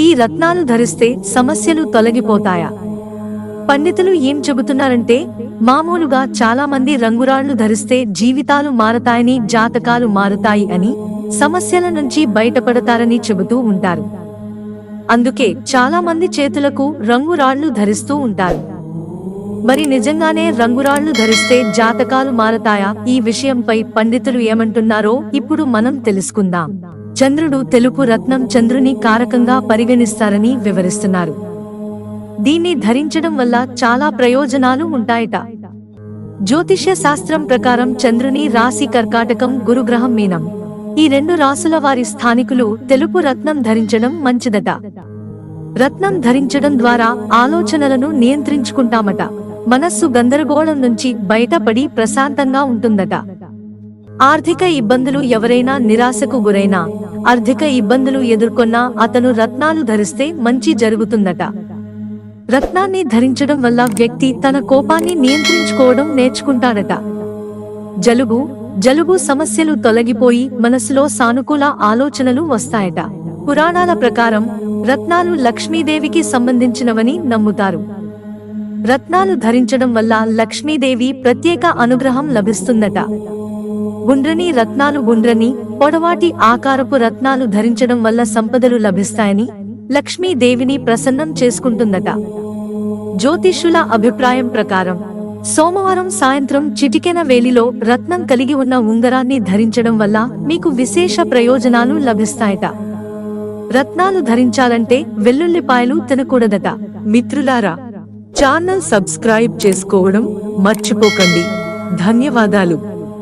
ఈ రత్నాలు ధరిస్తే సమస్యలు తొలగిపోతాయా? పండితులు ఏం చెబుతున్నారంటే మామూలుగా చాలా మంది రంగురాళ్ళు ధరిస్తే జీవితాలు మారతాయని జాతకాలు మారుతాయి అని సమస్యల నుంచి బయటపడతారని చెబుతూ ఉంటారు. అందుకే చాలా మంది చేతులకు రంగురాళ్ళు ధరిస్తూ ఉంటారు. మరి నిజంగానే రంగురాళ్ళు ధరిస్తే జాతకాలు మారతాయా? ఈ విషయంపై పండితులు ఏమంటున్నారో ఇప్పుడు మనం తెలుసుకుందాం. చంద్రుడు తెలుపు రత్నం చంద్రుని కారకంగా పరిగణిస్తారని వివరిస్తున్నారు. దీన్ని ధరించడం వల్ల చాలా ప్రయోజనాలు ఉంటాయట. జ్యోతిష్య శాస్త్రం ప్రకారం చంద్రుని రాశి కర్కాటకం గురుగ్రహం మీనం. ఈ రెండు రాసుల వారి స్థానికులు తెలుపు రత్నం ధరించడం మంచిదట. రత్నం ధరించడం ద్వారా ఆలోచనలను నియంత్రించుకుంటామట. మనస్సు గందరగోళం నుంచి బయటపడి ప్రశాంతంగా ఉంటుందట. ఆర్థిక ఇబ్బందులు ఎవరైనా నిరాశకు గురైనా ఆర్థిక ఇబ్బందులు ఎదుర్కొన్నా అతను రత్నాలు ధరిస్తే మంచి జరుగుతుందట. రత్నాన్ని ధరించడం వల్ల వ్యక్తి తన కోపాన్ని నియంత్రించుకోవడం నేర్చుకుంటాడట. జలుబు జలుబు సమస్యలు తొలగిపోయి మనసులో సానుకూల ఆలోచనలు వస్తాయట. పురాణాల ప్రకారం రత్నాలు లక్ష్మీదేవికి సంబంధించినవని నమ్ముతారు. రత్నాలు ధరించడం వల్ల లక్ష్మీదేవి ప్రత్యేక అనుగ్రహం లభిస్తుందట. గుండ్రని రత్నాలు గుండ్రని పొడవాటి ఆకారపు రత్నాలు ధరించడం వల్ల సంపదలు లభిస్తాయని లక్ష్మీదేవిని ప్రసన్నం చేసుకుంటుందట. జ్యోతిష్యుల అభిప్రాయం ప్రకారం సోమవారం సాయంత్రం చిటికెన వేలిలో రత్నం కలిగి ఉన్న ఉంగరాన్ని ధరించడం వల్ల మీకు విశేష ప్రయోజనాలు లభిస్తాయట. రత్నాలు ధరించాలంటే వెల్లుల్లిపాయలు తినకూడదట. మిత్రులారా ఛానల్ సబ్స్క్రైబ్ చేసుకోవడం మర్చిపోకండి. ధన్యవాదాలు.